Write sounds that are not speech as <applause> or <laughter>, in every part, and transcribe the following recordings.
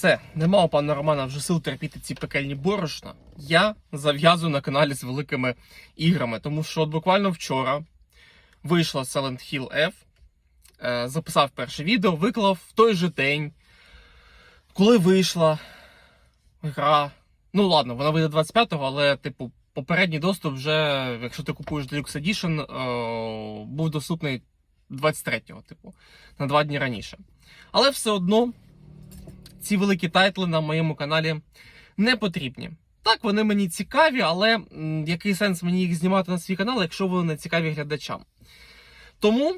все, нема у пана Романа вже сил терпіти ці пекельні борошна. Я зав'язую на каналі з великими іграми, тому що от буквально вчора вийшла Silent Hill F, е, записав перше відео, виклав в той же день, коли вийшла гра. Ну ладно, вона вийде 25-го, але, типу, попередній доступ вже, якщо ти купуєш Deluxe Edition, е, був доступний 23-го, типу, на два дні раніше. Але все одно ці великі тайтли на моєму каналі не потрібні. Так, вони мені цікаві, але який сенс мені їх знімати на свій канал, якщо вони не цікаві глядачам? Тому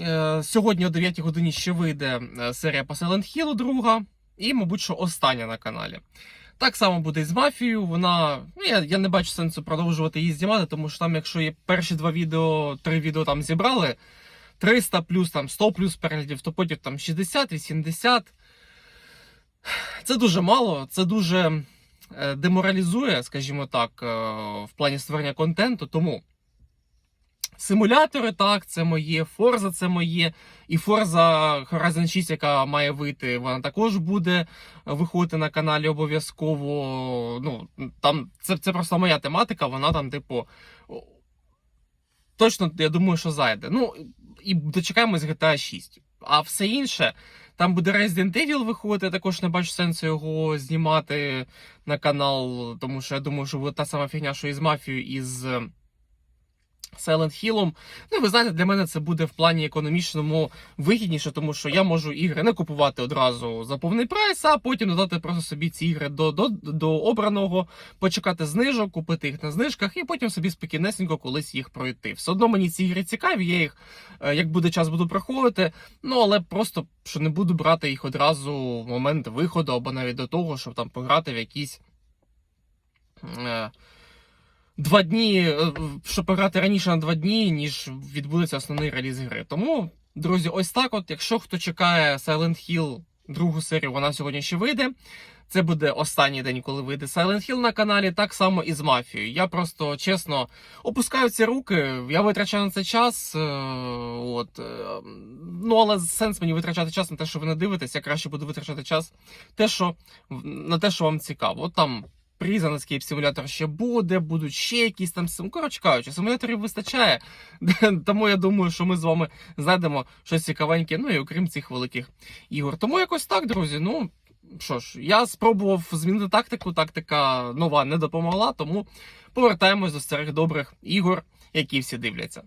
е, сьогодні о 9 годині ще вийде е, серія по Silent Hill друга, і, мабуть, що остання на каналі. Так само буде і з мафією. Вона. Ну, я, я не бачу сенсу продовжувати її знімати, тому що там, якщо є перші два відео, три відео там зібрали, 300 плюс там 100 плюс переглядів, то потім там 60, 80. Це дуже мало, це дуже е, деморалізує, скажімо так, е, в плані створення контенту. Тому симулятори, так, це моє, Forza це моє, і Forza Horizon 6, яка має вийти, вона також буде виходити на каналі обов'язково. Ну, там це, це просто моя тематика, вона там, типу. Точно, я думаю, що зайде. Ну, і дочекаємось GTA 6. А все інше, там буде Resident Evil виходити, я також не бачу сенсу його знімати на канал, тому що я думаю, що буде та сама фігня, що і з мафією, і з Silent Hill. Ну, ви знаєте, для мене це буде в плані економічному вигідніше, тому що я можу ігри не купувати одразу за повний прайс, а потім додати просто собі ці ігри до, до, до обраного, почекати знижок, купити їх на знижках, і потім собі спокійнесенько колись їх пройти. Все одно мені ці ігри цікаві, я їх, е, як буде час, буду проходити. Ну, але просто що не буду брати їх одразу в момент виходу, або навіть до того, щоб там пограти в якісь. Два дні, е, щоб пограти раніше на два дні, ніж відбудеться основний реліз гри. Тому, друзі, ось так. От, якщо хто чекає Silent Hill другу серію, вона сьогодні ще вийде. Це буде останній день, коли вийде Silent Hill на каналі, так само і з мафією. Я просто чесно опускаю ці руки, я витрачаю на це час. е, От, е, ну, але сенс мені витрачати час на те, що ви не дивитесь, я краще буду витрачати час те, що, на те, що вам цікаво. От там Escape Simulator ще буде, будуть ще якісь там сим. Коротше кажучи, симуляторів вистачає. <laughs> Тому я думаю, що ми з вами знайдемо щось цікавеньке, ну і окрім цих великих ігор. Тому якось так, друзі. Ну що ж, я спробував змінити тактику. Тактика нова не допомогла, тому повертаємось до старих добрих ігор, які всі дивляться.